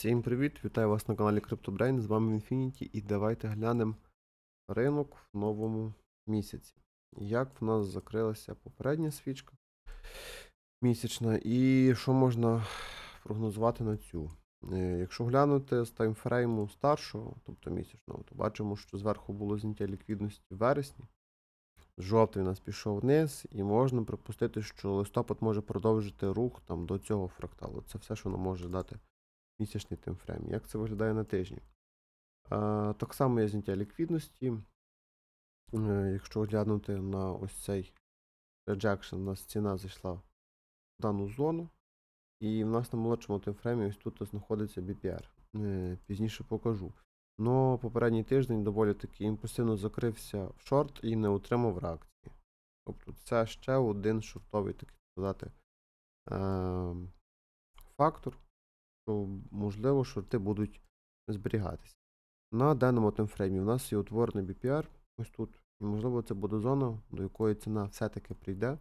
Всім привіт! Вітаю вас на каналі CryptoBrain, з вами Infinity і давайте глянемо ринок в новому місяці. Як в нас закрилася попередня свічка місячна, і що можна прогнозувати на цю. Е, Якщо глянути з таймфрейму старшого, тобто місячного, то бачимо, що зверху було зняття ліквідності в вересні. Жовтий у нас пішов вниз, і можна припустити, що листопад може продовжити рух там до цього фракталу. Це все, що нам може дати місячний таймфрейм. Як це виглядає на тижні? Так само є зняття ліквідності. Е, Якщо глянути на ось цей rejection, у нас ціна зайшла в дану зону. І в нас на молодшому таймфреймі ось тут знаходиться BPR. Е, Пізніше покажу. Но попередній тиждень доволі таки імпульсивно закрився в шорт і не отримав реакції. Тобто це ще один шортовий, так сказати, е, фактор, що можливо шорти будуть зберігатися. На даному таймфреймі у нас є утворений BPR, ось тут. І можливо це буде зона, до якої ціна все-таки прийде.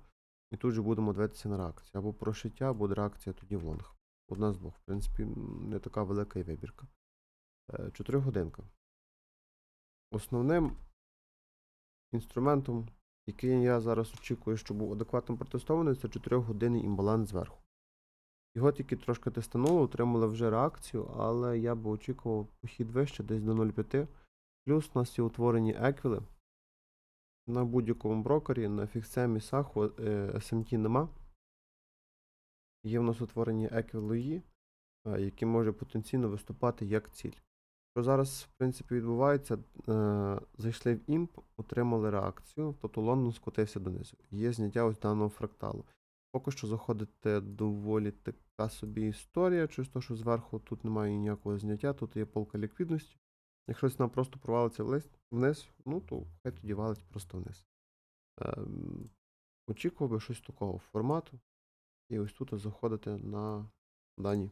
І тут же будемо дивитися на реакцію. Або прошиття, або реакція тоді в лонг. Одна з двох. В принципі, не така велика і вибірка. 4 годинка. Основним інструментом, який я зараз очікую, що був адекватно протестований, це 4 годинний імбаланс зверху. Його тільки трошки тестануло, отримали вже реакцію, але я би очікував похід вище, десь до 0,5. Плюс у нас є утворені еквіли. На будь-якому брокері, на фіксемі, саху, е, SMT нема. Є в нас утворені еквілої, які може потенційно виступати як ціль. Що зараз, в принципі, відбувається, е, зайшли в імп, отримали реакцію, тобто Лондон скотився донизу. Є зняття ось даного фракталу. Поки що заходите доволі така собі історія, через те, що зверху тут немає ніякого зняття, тут є полка ліквідності. Якщо ціна просто провалиться вниз, ну то хай тоді валить просто вниз. Ем, очікував би щось такого формату. І ось тут заходите на дані.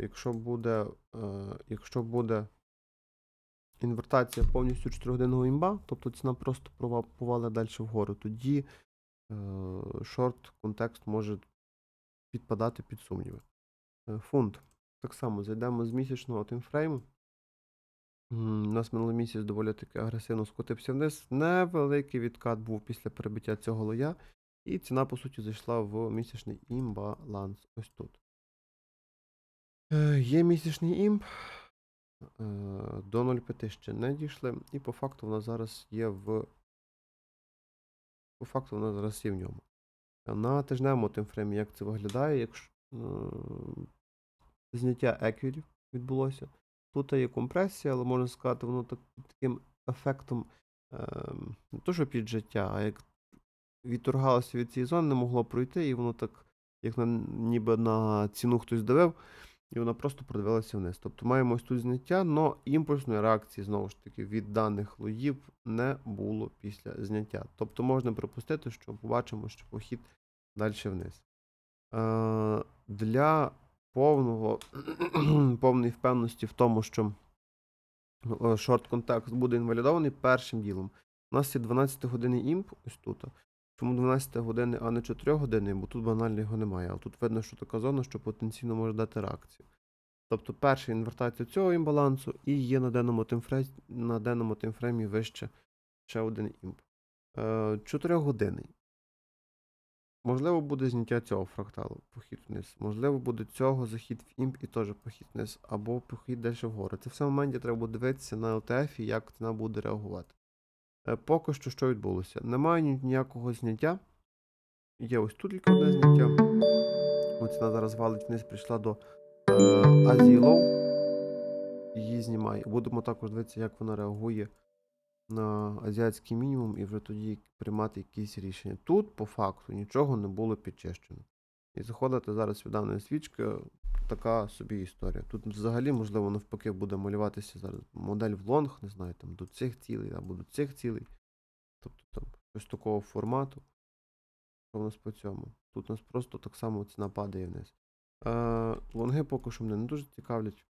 Якщо буде, е, якщо буде інвертація повністю 4-годинного імба, тобто ціна просто повалить далі вгору, тоді шорт контекст може підпадати під сумніви. Е, Фунт. Так само зайдемо з місячного таймфрейму. М, У нас минулий місяць доволі таки агресивно скотився вниз. Невеликий відкат був після перебиття цього лоя. І ціна, по суті, зайшла в місячний імбаланс. Ось тут. Е, Є місячний імб. Е, До 0,5 ще не дійшли. І по факту вона зараз є в. По факту вона зараз є в ньому. На тижневому таймфреймі, як це виглядає, якщо е, зняття еквілів відбулося. Тут є компресія, але можна сказати, воно так, таким ефектом ем, не то, що піджиття, а як відторгалося від цієї зони, не могло пройти, і воно так, як на, ніби на ціну хтось давив, і вона просто продивилася вниз. Тобто маємо ось тут зняття, але імпульсної реакції, знову ж таки, від даних лоїв не було після зняття. Тобто можна припустити, що побачимо, що похід далі вниз. Е, для повного, повної впевненості в тому, що е, шорт контекст буде інвалідований першим ділом. У нас є 12 годинний імп ось тут. Чому 12 години, а не 4 години, бо тут банально його немає. Але тут видно, що така зона, що потенційно може дати реакцію. Тобто перша інвертація цього імбалансу і є на даному таймфреймі, на даному таймфреймі вище ще один імп. Е, 4 години. Можливо, буде зняття цього фракталу, похід вниз. Можливо, буде цього захід в імп і теж похід вниз, або похід далі вгору. Це все в моменті треба буде дивитися на LTF і як ціна буде реагувати. Е, Поки що що відбулося? Немає ніякого зняття. Є ось тут тільки одне зняття. Ось ціна зараз валить вниз, прийшла до е, Азії Лоу. Її знімає. Будемо також дивитися, як вона реагує на азіатський мінімум і вже тоді приймати якісь рішення. Тут, по факту, нічого не було підчищено. І заходити зараз від даної свічки така собі історія. Тут взагалі, можливо, навпаки, буде малюватися зараз модель в лонг, не знаю, там до цих цілей або до цих цілей. Тобто там щось такого формату. Що в нас по цьому? Тут у нас просто так само ціна падає вниз. Е, лонги поки що мене не дуже цікавлять.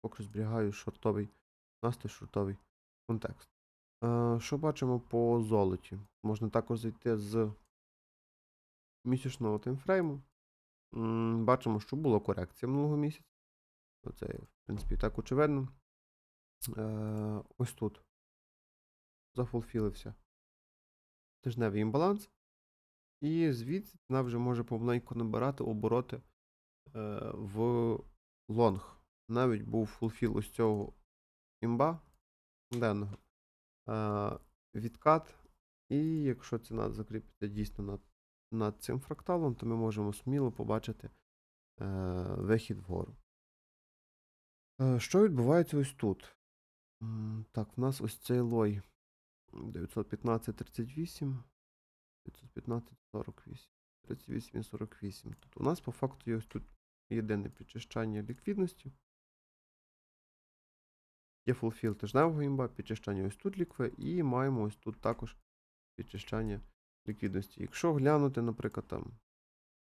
Поки зберігаю шортовий, настой шортовий контекст. Е, що бачимо по золоті? Можна також зайти з місячного таймфрейму. Бачимо, що була корекція минулого місяця. Оце, в принципі, так очевидно. Е, ось тут. Зафулфілився тижневий імбаланс. І звідси ціна вже може помаленьку набирати обороти е, в лонг. Навіть був фулфіл ось цього імба денного. Е, відкат. І якщо ціна закріпиться дійсно над, над цим фракталом, то ми можемо сміло побачити е, вихід вгору. Е, що відбувається ось тут? Так, в нас ось цей лой 915.38, 915.48, 38 і 48. Тобто у нас по факту є ось тут єдине підчищання ліквідності. Є фулфіл тижневого імба, підчищання ось тут лікве, і маємо ось тут також підчищання ліквідності. Якщо глянути, наприклад, там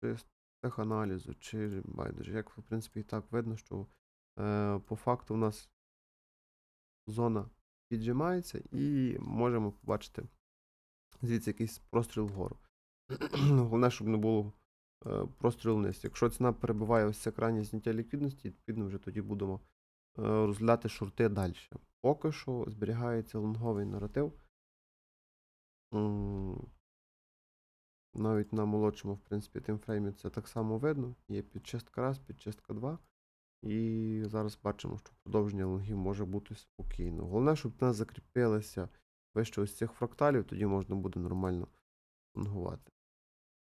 чи з теханалізу, чи байдуже, як в принципі і так видно, що е, по факту у нас зона піджимається і можемо побачити звідси якийсь простріл вгору. Головне, щоб не було е, прострілу вниз. Якщо ціна перебуває ось це крайнє зняття ліквідності, відповідно вже тоді будемо е, розглядати шорти далі. Поки що зберігається лонговий наратив. Навіть на молодшому, в принципі, тимфреймі це так само видно. Є підчистка раз, підчистка 2. І зараз бачимо, що продовження лонгів може бути спокійно. Головне, щоб в нас закріпилися вище ось цих фракталів, тоді можна буде нормально лонгувати.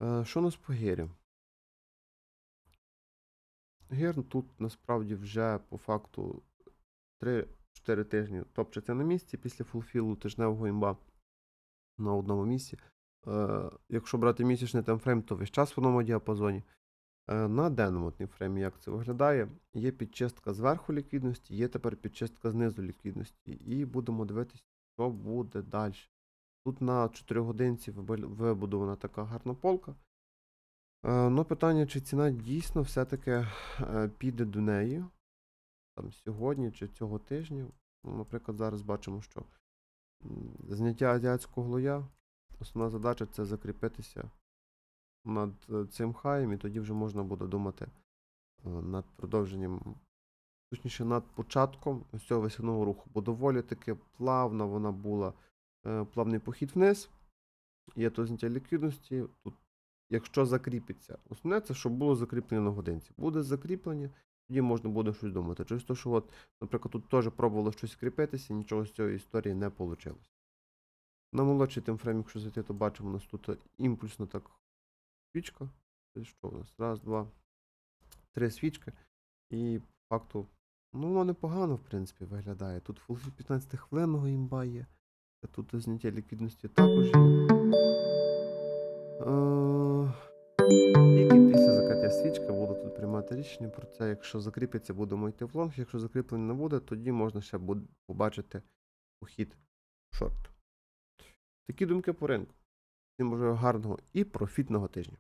Е, що у нас по гірі? Гір тут насправді вже по факту 3-4 тижні топчеться на місці після фулфілу тижневого імба на одному місці. Е, якщо брати місячний таймфрейм, то весь час в одному діапазоні. Е, На денному таймфреймі як це виглядає? Є підчистка зверху ліквідності, є тепер підчистка знизу ліквідності. І будемо дивитися, що буде далі. Тут на 4 годинці вибудована така гарна полка. Ну, питання, чи ціна дійсно все-таки піде до неї там, сьогодні чи цього тижня. Ну, Наприклад, зараз бачимо, що зняття азіатського лоя. Основна задача це закріпитися над е, цим хаєм, і тоді вже можна буде думати е, над продовженням, точніше, над початком ось цього весняного руху. Бо доволі таки плавна вона була, е, плавний похід вниз. Є то зняття ліквідності. Тут, якщо закріпиться, основне це, щоб було закріплення на годинці. Буде закріплення, тоді можна буде щось думати. Через те, що, от, наприклад, тут теж пробувало щось кріпитися, нічого з цієї історії не вийшло. На молодший тимфрейм, якщо зайти, то бачимо, у нас тут імпульсна так свічка. Що у нас? Раз, два, три свічки. І факту, ну, воно непогано, в принципі, виглядає. Тут фулфі 15 хвилинного імба є. Тут зняття ліквідності також є. Е, Тільки після закриття свічки буду тут приймати рішення про це. Якщо закріпиться, будемо йти в лонг. Якщо закріплення не буде, тоді можна ще побачити похід в шорт. Такі думки по ринку. Всім бажаю гарного і профітного тижня.